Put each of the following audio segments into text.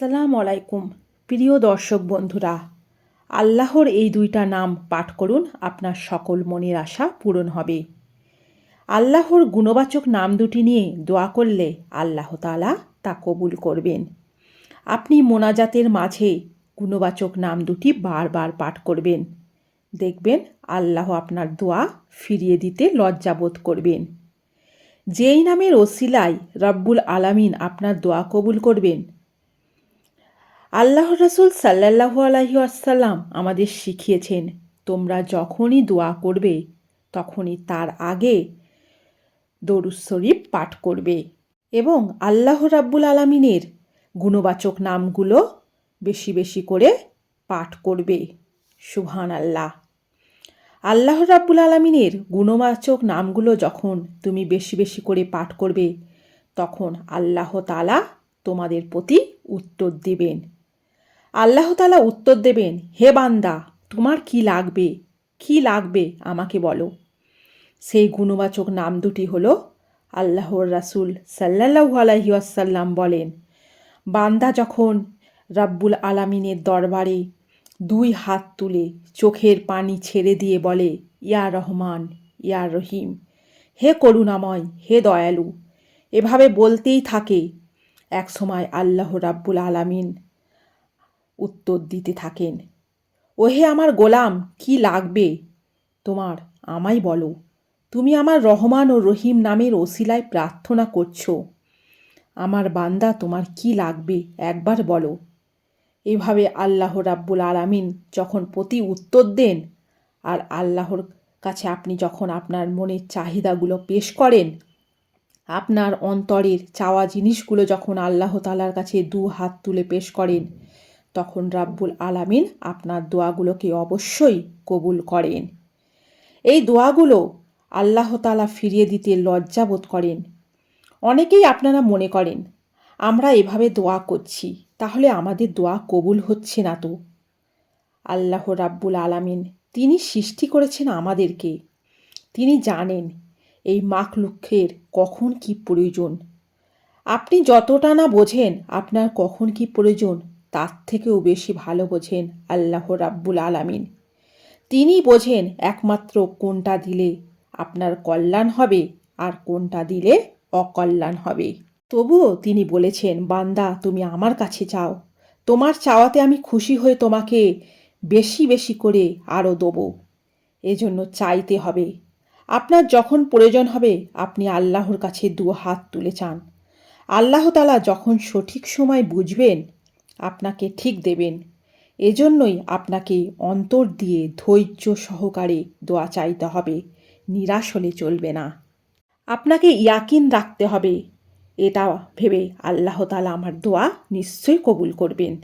আসসালামু আলাইকুম। প্রিয় দর্শক বন্ধুরা, আল্লাহর এই দুইটা নাম পাঠ করুন, আপনার সকল মনের আশা পূরণ হবে। আল্লাহর গুণবাচক নাম দুটি নিয়ে দোয়া করলে আল্লাহ তালা তা কবুল করবেন। আপনি মোনাজাতের মাঝে গুণবাচক নাম দুটি বারবার পাঠ করবেন। দেখবেন আল্লাহ আপনার দোয়া ফিরিয়ে দিতে লজ্জাবোধ করবেন। যেই নামের ওসিলায় রব্বুল আলামিন আপনার দোয়া কবুল করবেন আল্লাহ রসুল সাল্লাহ আলহি আসাল্লাম আমাদের শিখিয়েছেন, তোমরা যখনই দোয়া করবে, তখনই তার আগে দরুদ শরীফ পাঠ করবে। এবং আল্লাহ রাব্বুল আলমিনের গুণবাচক নামগুলো বেশি বেশি করে পাঠ করবে। সুহান আল্লাহ আল্লাহ রাব্বুল আলমিনের গুণবাচক নামগুলো যখন তুমি বেশি বেশি করে পাঠ করবে, তখন আল্লাহ তালা তোমাদের প্রতি উত্তর দেবেন। আল্লাহ তালা উত্তর দেবেন, হে বান্দা, তোমার কি লাগবে? কি লাগবে আমাকে বলো? সেই গুণবাচক নাম দুটি হলো আল্লাহর রাসুল সাল্লাহু আলহিউসাল্লাম বলেন, বান্দা যখন রাব্বুল আলামিনের দরবারে দুই হাত তুলে চোখের পানি ছেড়ে দিয়ে বলে, ইয়া রহমান, ইয়া রহিম, হে করুণাময়, হে দয়ালু, এভাবে বলতেই থাকে। একসময় আল্লাহ রাব্বুল আলামিন উত্তর দিতে থাকেন। ওহে আমার গোলাম, কি লাগবে? তোমার আমায় বলো। তুমি আমার রহমান ও রহিম নামের ওসিলায় প্রার্থনা করছ। আমার বান্দা, তোমার কি লাগবে? একবার বলো। এভাবে আল্লাহ রাব্বুল আলামিন যখন প্রতি উত্তর দেন, আর আল্লাহর কাছে আপনি যখন আপনার মনের চাহিদাগুলো পেশ করেন, আপনার অন্তরের চাওয়া জিনিসগুলো যখন আল্লাহ তালার কাছে দু হাত তুলে পেশ করেন তখন রাব্বুল আলামিন আপনার দোয়াগুলোকে অবশ্যই কবুল করেন। এই দোয়াগুলো আল্লাহ তালা ফিরিয়ে দিতে লজ্জাবোধ করেন। অনেকেই আপনারা মনে করেন, আমরা এভাবে দোয়া করছি, তাহলে আমাদের দোয়া কবুল হচ্ছে না তো? আল্লাহ রাব্বুল আলামিন তিনি সৃষ্টি করেছেন আমাদেরকে। তিনি জানেন এই মাখলুক্ষের কখন কি প্রয়োজন। আপনি যতটা না বোঝেন আপনার কখন কি প্রয়োজন তার থেকেও বেশি ভালো বোঝেন আল্লাহ রাব্বুল আলামিন। তিনি বোঝেন একমাত্র কোনটা দিলে আপনার কল্যাণ হবে আর কোনটা দিলে অকল্যাণ হবে। তবুও তিনি বলেছেন, বান্দা, তুমি আমার কাছে চাও। তোমার চাওয়াতে আমি খুশি হয়ে তোমাকে বেশি বেশি করে আরও দেবো। এজন্য চাইতে হবে। আপনার যখন প্রয়োজন হবে, আপনি আল্লাহর কাছে দু হাত তুলে চান। আল্লাহ তালা যখন সঠিক সময় বুঝবেন আপনাকে ঠিক দেবেন। এজন্যই আপনাকে অন্তর দিয়ে ধৈর্য সহকারে দোয়া চাইতে হবে, নিরাশ হলে চলবে না। আপনাকে ইয়াকিন রাখতে হবে, এটা ভেবে আল্লাহ তালা আমার দোয়া নিশ্চয়ই কবুল করবেন।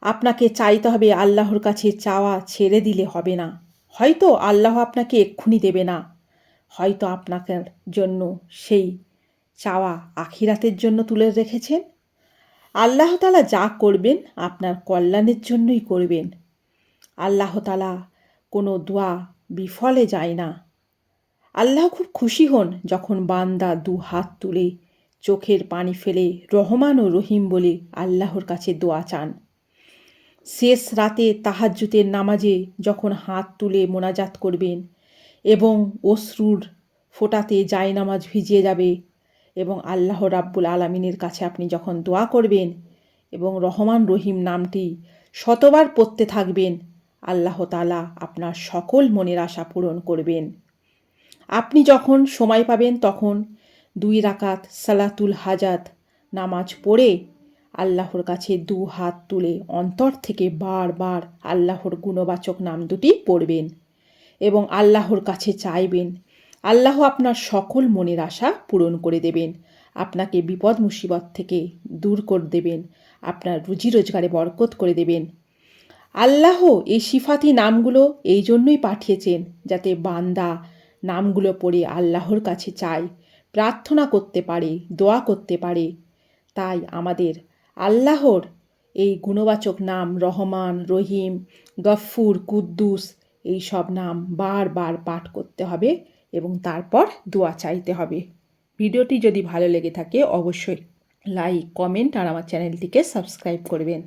আপনাকে চাইতে হবে আল্লাহর কাছে চাওয়া ছেড়ে দিলে হবে না। হয়তো আল্লাহ আপনাকে এক্ষুনি দেবে না। হয়তো আপনার জন্য সেই চাওয়া আখিরাতের জন্য তুলে রেখেছেন। আল্লাহ তালা যা করবেন আপনার কল্যাণের জন্যই করবেন। আল্লাহ তালা কোনো দোয়া বিফলে যায় না। আল্লাহ খুব খুশি হন যখন বান্দা দু হাত তুলে চোখের পানি ফেলে রহমান ও রহিম বলে আল্লাহর কাছে দোয়া চান। শেষ রাতে তাহাজ্জুতের নামাজে যখন হাত তুলে মোনাজাত করবেন এবং অশ্রুর ফোটাতে নামাজ ভিজিয়ে যাবে এবং আল্লাহ রাব্বুল আলমিনের কাছে আপনি যখন দোয়া করবেন এবং রহমান রহিম নামটি শতবার পড়তে থাকবেন, আল্লাহ তালা আপনার সকল মনের আশা পূরণ করবেন। আপনি যখন সময় পাবেন তখন দুই রাকাত সালাতুল হাজাত নামাজ পড়ে আল্লাহর কাছে দু হাত তুলে অন্তর থেকে বারবার আল্লাহর গুণবাচক নাম দুটি পড়বেন এবং আল্লাহর কাছে চাইবেন আল্লাহ আপনার সকল মনের আশা পূরণ করে দেবেন। আপনাকে বিপদ মুসিবত থেকে দূর করে দেবেন। আপনার রুজি রোজগারে বরকত করে দেবেন। আল্লাহ এই সিফাতি নামগুলো এই জন্যই পাঠিয়েছেন যাতে বান্দা নামগুলো পড়ে আল্লাহর কাছে চায়, প্রার্থনা করতে পারে, দোয়া করতে পারে। তাই আমাদের আল্লাহর এই গুণবাচক নাম রহমান, রহিম গফুর কুদ্দুস এই সব নাম বারবার পাঠ করতে হবে। এবং তারপর দোয়া চাইতে হবে। ভিডিওটি যদি ভালো লেগে থাকে, অবশ্যই লাইক কমেন্ট আর আমার চ্যানেলটিকে সাবস্ক্রাইব করবেন।